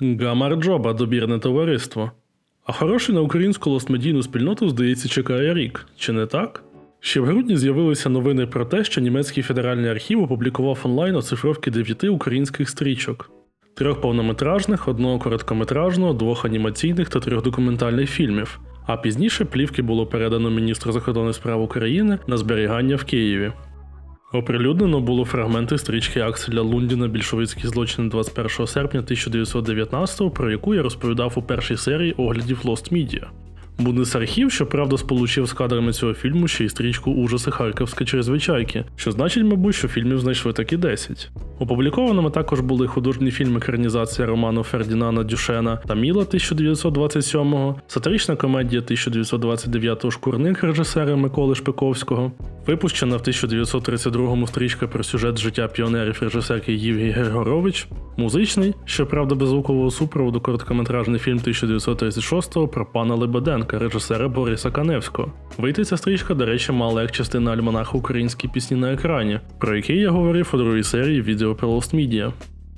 Гамарджоба добірне товариство. А хороший на українську лостмедійну спільноту, здається, чекає рік, чи не так? Ще в грудні з'явилися новини про те, що німецький федеральний архів опублікував онлайн оцифровки дев'яти українських стрічок: трьох повнометражних, одного короткометражного, двох анімаційних та трьох документальних фільмів. А пізніше плівки було передано міністру закордонних справ України на зберігання в Києві. Оприлюднено було фрагменти стрічки Акселя Лундіна Більшовицькі злочини 21 серпня 1919 про яку я розповідав у першій серії оглядів Lost Media. Бунесархів, щоправда, сполучив з кадрами цього фільму ще й стрічку Ужаси Харківська чрезвичайки, що значить, мабуть, що фільмів знайшли таки 10. Опублікованими також були художні фільми екранізація роману Фердінана Дюшена та Міла 1927-го, сатирична комедія 1929 Шкурник режисера Миколи Шпиковського, випущена в 1932 стрічка про сюжет життя піонерів режисерки Євгій Григорович, музичний, щоправда, без звукового супроводу короткометражний фільм 1936 про пана Лебеденка, режисера Бориса Каневського. Вийти ця стрічка, до речі, мала як частина альманаху українські пісні на екрані, про який я говорив у другій серії відео про Lost Media.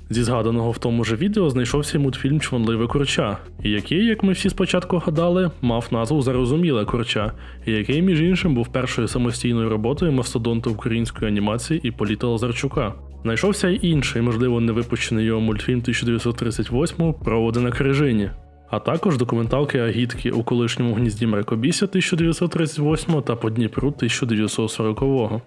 Зі згаданого в тому же відео знайшовся й мультфільм Чванливе курча, який, як ми всі спочатку гадали, мав назву Зарозуміле курча, який, між іншим, був першою самостійною роботою мастодонта української анімації і Політа Лазарчука. Знайшовся й інший, можливо, не випущений його мультфільм 1938 Проводи на крижині, а також документалки Агітки у колишньому гнізді Мракобісся 1938 та по Дніпру 1940.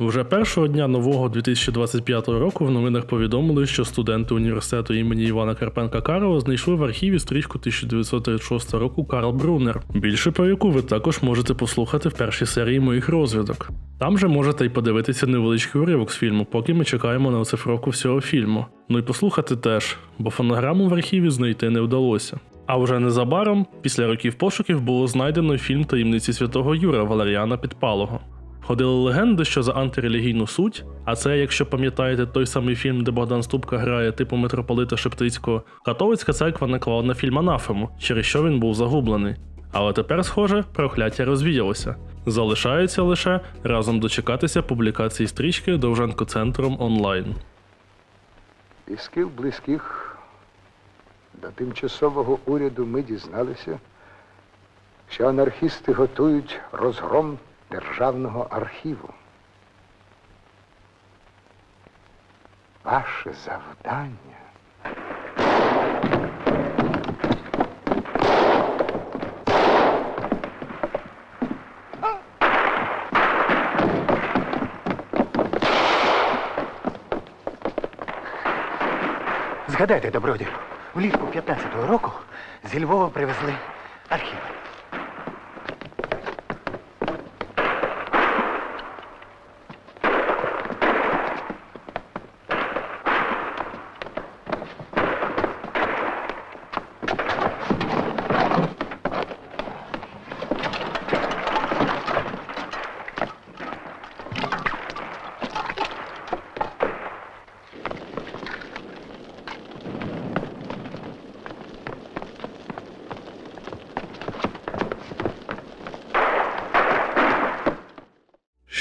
Вже першого дня нового 2025 року в новинах повідомили, що студенти університету імені Івана Карпенка Карова знайшли в архіві стрічку 1936 року Карл Брунер, більше про яку ви також можете послухати в першій серії моїх розвідок. Там же можете й подивитися невеличкий уривок з фільму, поки ми чекаємо на оцифровку всього фільму. Ну і послухати теж, бо фонограму в архіві знайти не вдалося. А вже незабаром, після років пошуків, було знайдено фільм таємниці святого Юра Валеріана Підпалого. Ходили легенди, що за антирелігійну суть, а це, якщо пам'ятаєте, той самий фільм, де Богдан Ступка грає типу митрополита Шептицького, католицька церква наклала на фільм анафему, через що він був загублений. Але тепер, схоже, прокляття розвіялося. Залишається лише разом дочекатися публікації стрічки Довженко центром онлайн. Із кіл близьких до тимчасового уряду ми дізналися, що анархісти готують розгром державного архіву. Ваше завдання Згадайте, добродію, влітку 15-го року зі Львова привезли архів.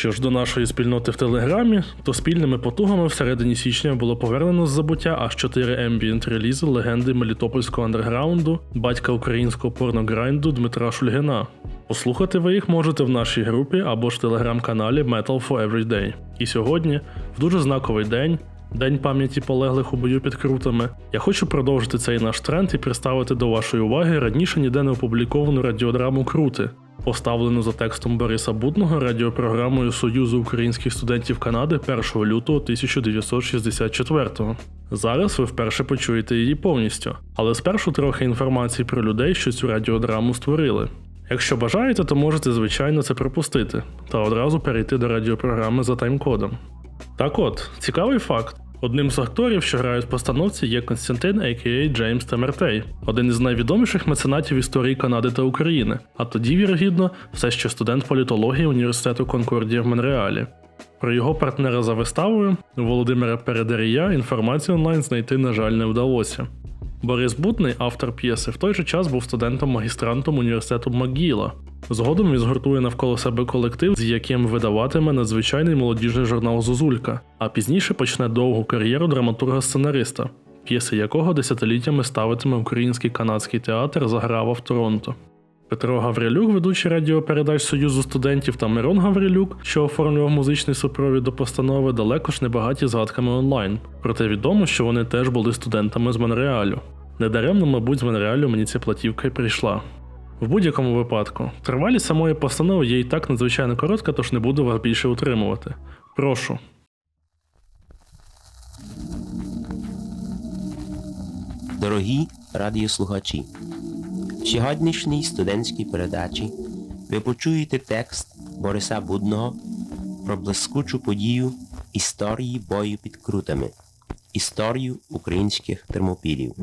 Що ж до нашої спільноти в Телеграмі, то спільними потугами всередині січня було повернено з забуття аж 4 ембієнт релізи легенди мелітопольського андерграунду, батька українського порнограйнду Дмитра Шульгина. Послухати ви їх можете в нашій групі або ж телеграм-каналі Metal for Everyday. І сьогодні, в дуже знаковий день, День пам'яті полеглих у бою під крутами. Я хочу продовжити цей наш тренд і представити до вашої уваги раніше ніде не опубліковану радіодраму Крути, поставлену за текстом Бориса Будного радіопрограмою Союзу українських студентів Канади 1 лютого 1964-го. Зараз ви вперше почуєте її повністю, але спершу трохи інформації про людей, що цю радіодраму створили. Якщо бажаєте, то можете звичайно це пропустити та одразу перейти до радіопрограми за тайм-кодом. Так от, цікавий факт. Одним з акторів, що грають в постановці, є Константин, а.к.а. Джеймс Темертей, один із найвідоміших меценатів історії Канади та України, а тоді, вірогідно, все ще студент політології університету Конкордія в Монреалі. Про його партнера за виставою Володимира Передарія інформацію онлайн знайти, на жаль, не вдалося. Борис Бутний, автор п'єси, в той же час був студентом-магістрантом університету МcГіла. Згодом він згуртує навколо себе колектив, з яким видаватиме надзвичайний молодіжний журнал Зозулька, а пізніше почне довгу кар'єру драматурга-сценариста. п'єси якого десятиліттями ставитиме український канадський театр Заграва в Торонто. Петро Гаврилюк, ведучий радіопередач Союзу студентів, та Мирон Гаврилюк, що оформлював музичний супровід до постанови, далеко ж не багаті згадками онлайн. Проте відомо, що вони теж були студентами з Монреалю. Недаремно, мабуть, з Монреалю мені ця платівка й прийшла. В будь-якому випадку, тривалість самої постанови є і так надзвичайно коротка, тож не буду вас більше утримувати. Прошу. Дорогі радіослухачі, в сьогоднішній студентській передачі ви почуєте текст Бориса Будного про блискучу подію історії бою під крутами, історію українських термопілів.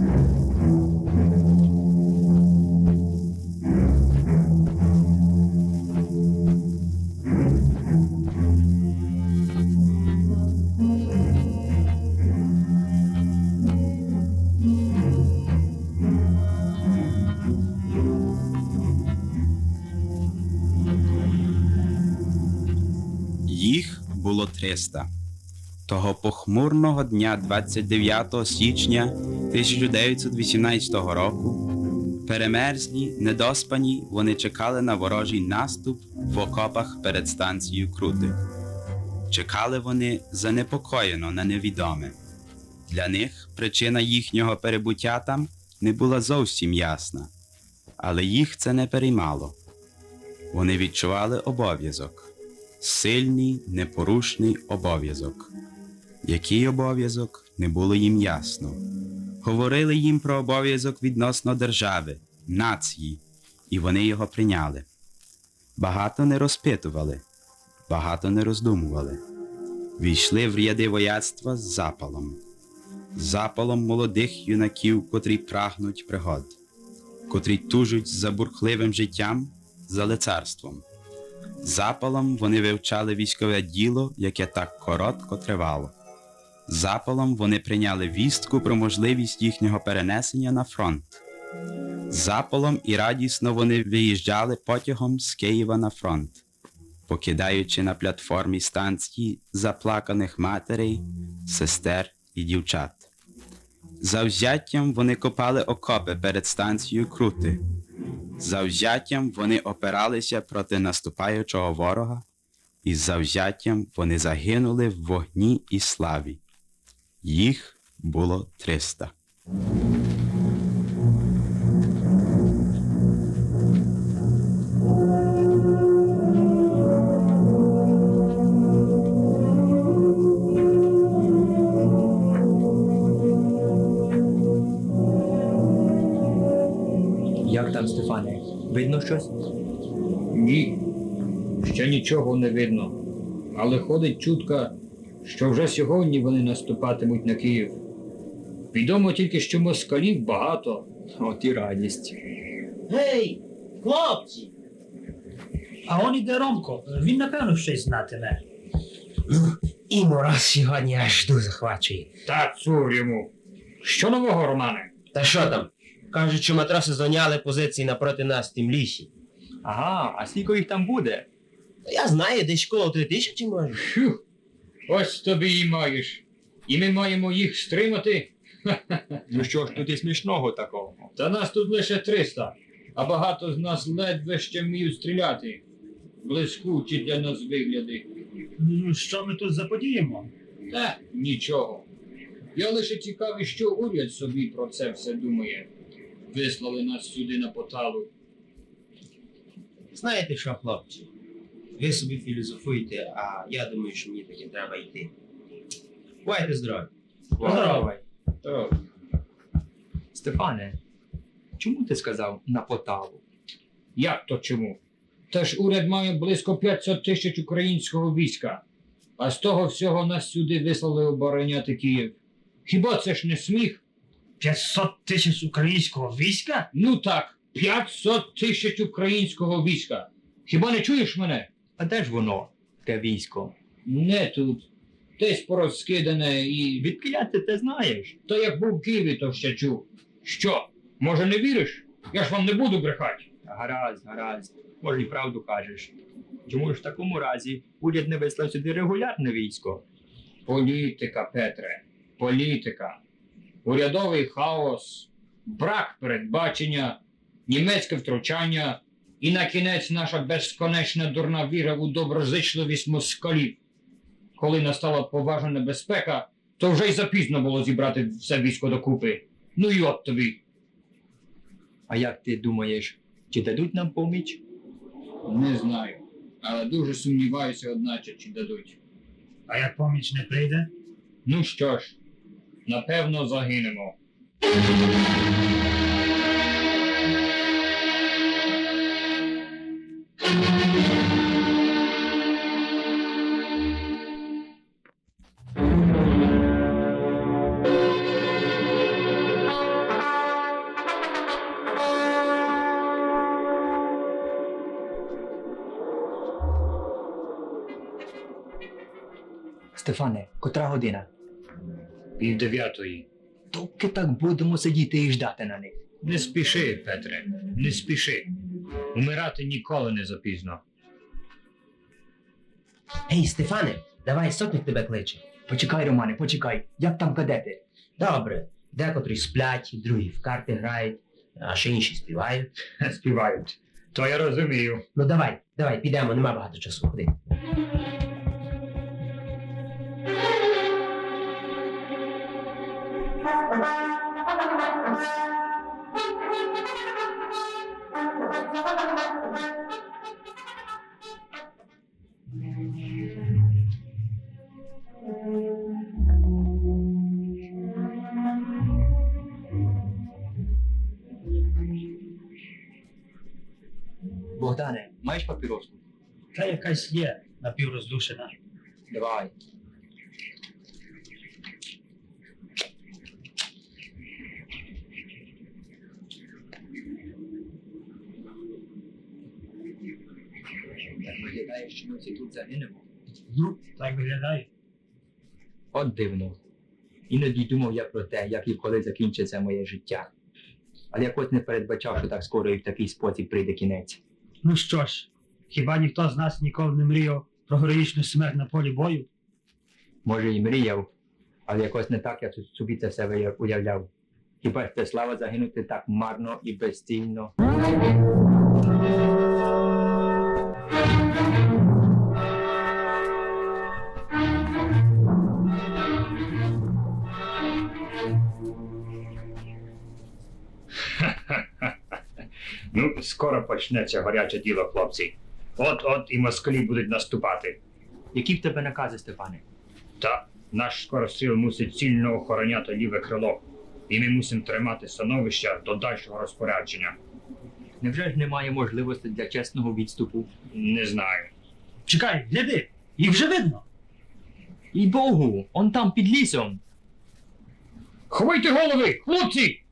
300. Того похмурного дня 29 січня 1918 року перемерзлі, недоспані, вони чекали на ворожий наступ в окопах перед станцією Крути. Чекали вони занепокоєно на невідоме. Для них причина їхнього перебуття там не була зовсім ясна, але їх це не переймало. Вони відчували обов'язок сильний, непорушний обов'язок. Який обов'язок не було їм ясно. Говорили їм про обов'язок відносно держави, нації, і вони його прийняли. Багато не розпитували, багато не роздумували. Війшли в ряди вояцтва з запалом, запалом молодих юнаків, котрі прагнуть пригод, котрі тужуть за бурхливим життям, за лицарством. Запалом вони вивчали військове діло, яке так коротко тривало. Запалом вони прийняли вістку про можливість їхнього перенесення на фронт. Запалом і радісно вони виїжджали потягом з Києва на фронт, покидаючи на платформі станції заплаканих матерей, сестер і дівчат. Завзяттям вони копали окопи перед станцією Крути. Завзяттям вони опиралися проти наступаючого ворога, і завзяттям вони загинули в вогні і славі. Їх було 300. Видно щось? Ні, ще нічого не видно. Але ходить чутка, що вже сьогодні вони наступатимуть на Київ. Відомо тільки, що москалів багато. От і радість. Гей, хлопці! А он іде Ромко. Він напевно щось знатиме. І мороз сьогодні аж дуже захвачує. Та цур йому. Що нового, Романе? Та що там? Кажуть, що матроси зайняли позиції напроти нас в тім лісі. Ага, а скільки їх там буде? Я знаю, десь коло три тисячі може. Фух, ось тобі і маєш. І ми маємо їх стримати. Ну що ж тут і смішного такого? Та нас тут лише 300, а багато з нас ледве ще вміють стріляти. Блискучі для нас вигляди. Ну, що ми тут заподіємо? Та нічого. Я лише цікавий, що уряд собі про це все думає. Вислали нас сюди на поталу. Знаєте що, хлопці? Ви собі філософуєте, а я думаю, що мені таки треба йти. Бувайте здорові. Здоровай. Так. Стефане, чому ти сказав на поталу? Як то чому? Та ж уряд має близько 500 тисяч українського війська, а з того всього нас сюди вислали обороняти Київ. Хіба це ж не сміх? 500 тисяч українського війська? Ну так, 500 тисяч українського війська. Хіба не чуєш мене? А де ж воно, те військо? Не тут. Десь порозкидане і від. Відкиля ти те знаєш? Та як був в Києві, то ще чув. Що? Може не віриш? Я ж вам не буду брехати. Гаразд, гаразд. Може, і правду кажеш. Чому ж в такому разі уряд не вислав сюди регулярне військо? Політика, Петре, політика. Урядовий хаос, брак передбачення, німецьке втручання і на кінець наша безконечна дурна віра у доброзичливість москалів. Коли настала поважна небезпека, то вже й запізно було зібрати все військо докупи. Ну й от тобі. А як ти думаєш, чи дадуть нам поміч? Не знаю. Але дуже сумніваюся, одначе, чи дадуть. А як поміч не прийде? Ну що ж, напевно, загинемо. Стефане, котра година? Пів дев'ятої. Доки так будемо сидіти і ждати на них. Не спіши, Петре, не спіши. Умирати ніколи не запізно. Гей, Стефане, давай сотник тебе кличе. Почекай, Романе, почекай. Як там кадети? Добре, декотрі сплять, другі в карти грають, а ще інші співають. Співають. То я розумію. Ну давай, давай, підемо, нема багато часу. Ходи. Богдане, маєш папіроску? Та якась є напівроздушена. Давай. Так виглядає, що ми всі тут загинемо. Ну, так виглядає. От дивно. Іноді думав я про те, як і коли закінчиться моє життя. Але якось не передбачав, що так скоро і в такий спосіб прийде кінець. Ну що ж, хіба ніхто з нас ніколи не мріяв про героїчну смерть на полі бою? Може, і мріяв, але якось не так я собі це все уявляв. Хіба ж це слава загинути так марно і безцільно? Ну, скоро почнеться гаряче діло, хлопці. От-от і москалі будуть наступати. Які в тебе накази, Степане? Та наш скоростріл мусить цільно охороняти ліве крило. І ми мусимо тримати становище до дальшого розпорядження. Невже ж немає можливості для чесного відступу? Не знаю. Чекай, гляди, їх вже видно. І Богу, он там під лісом. Ховайте голови, хлопці!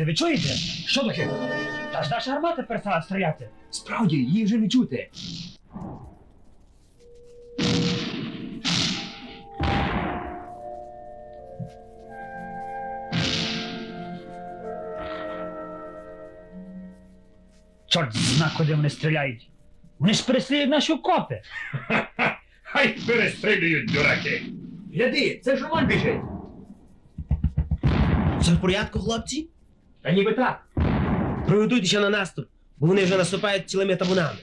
Слухайте, ви чуєте? Що таке? Та ж наша армата перестала стріляти. Справді, її вже не чути. Чорт зна, куди вони стріляють. Вони ж переслідують наші окопи. Хай перестрілюють дураки! Гляди, це ж Роман біжить. Все в порядку, хлопці? Та ніби так. Приготуйтеся на наступ, бо вони вже наступають цілими табунами.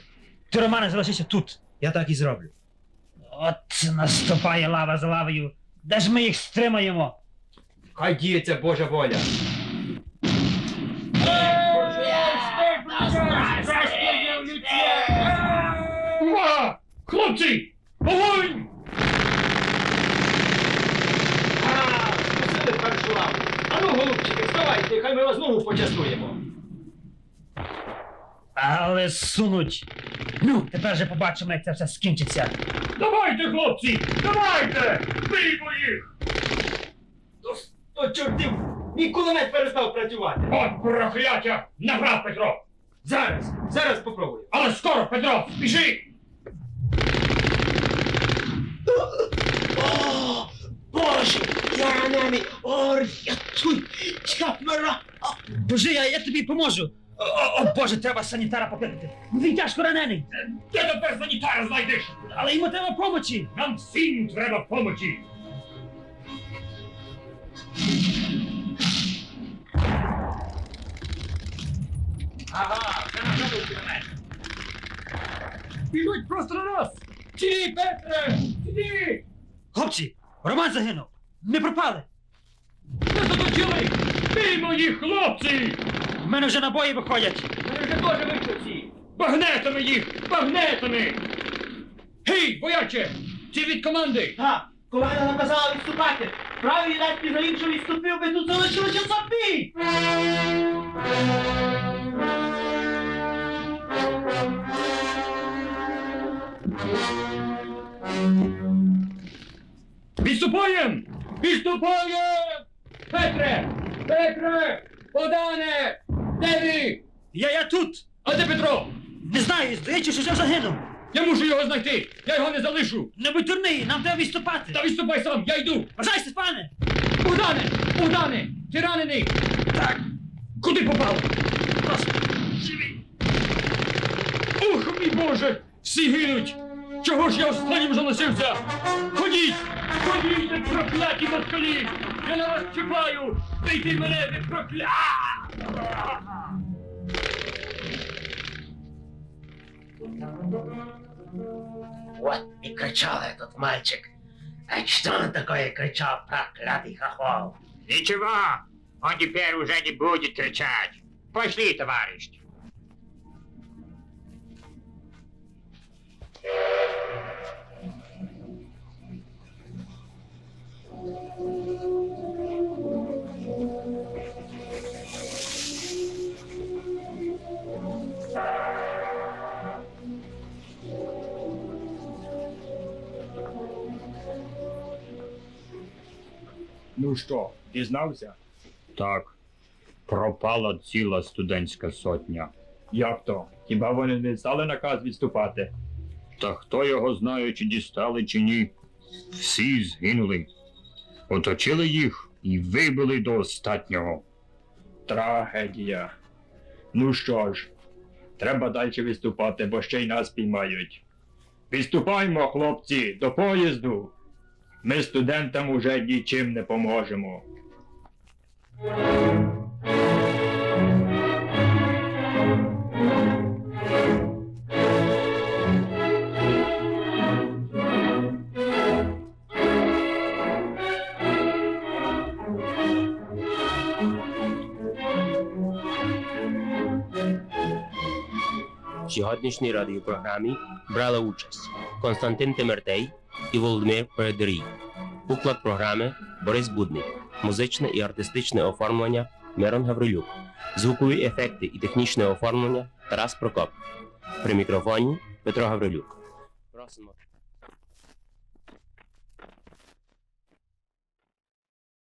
Ти, Романе, залишися тут. Я так і зроблю. От наступає лава за лавою. Де ж ми їх стримаємо? Хай діється Божа воля. Хлопці! Вогонь! Голубчики, хай ми вас знову почастуємо. Але сунуть. Ну, тепер же побачимо, як це все скінчиться. Давайте, хлопці! Давайте! Биймо їх! То чортів, мій кулемет перестав працювати. От прокляття! Направ, Петро! Зараз, зараз попробую. Але скоро, Петро, спіши! О, Боже, ранений! О, рятуй! Боже, я, я тобі поможу. О, о, о, Боже, треба санітара покликати. Він тяжко ранений. Де тепер санітара знайдеш? Але йому треба помочі. Нам всім треба помочі. Ага, це на жодний кілометр. Біжуть просто на нас! Ті, Петре! Ті! Хлопці, Роман загинув. Ми пропали. Ми заточили! Ти мої хлопці! В мене вже набої виходять. Вони вже теж вийшли всі! Багнетами їх! Багнетами! Гей, бояче! Ці від команди! Так, команда наказала відступати. Правий ледь за іншого відступив, би тут залишилося забій! Відступаєм! Відступаєм! Петре! Петре! Богдане! Де ви? Я, я тут. А де Петро? Не знаю, здається, що вже загинув. Я мушу його знайти! Я його не залишу! Не будь дурний, нам треба відступати. Та відступай сам, я йду! Бажай, Степане! Богдане! Богдане! Ти ранений! Так! Куди попав? Просто. Ух, мій Боже! Всі гинуть! Чого ж я останнім залишився? Ходіть! Ходіть, ви прокляті москалі! Я на вас чекаю! Дайте мене, ви прокля! Вот и кричал этот мальчик. А что он такое кричал, проклятый хохол? Ничего, он теперь уже не будет кричать. Пошли, товарищ. Ну що, дізнався? Так. Пропала ціла студентська сотня. Як то? Хіба вони не стали наказ відступати? Та хто його знає, чи дістали, чи ні. Всі згинули. Оточили їх і вибили до останнього. Трагедія. Ну що ж, треба далі відступати, бо ще й нас піймають. Відступаймо, хлопці, до поїзду. Ми студентам уже нічим не поможемо. Сьогоднішній радіопрограмі брали участь Константин Темертей і Володимир Передерій. Уклад програми Борис Будник, музичне і артистичне оформлення Мирон Гаврилюк, звукові ефекти і технічне оформлення Тарас Прокоп. При мікрофоні Петро Гаврилюк. Просимо.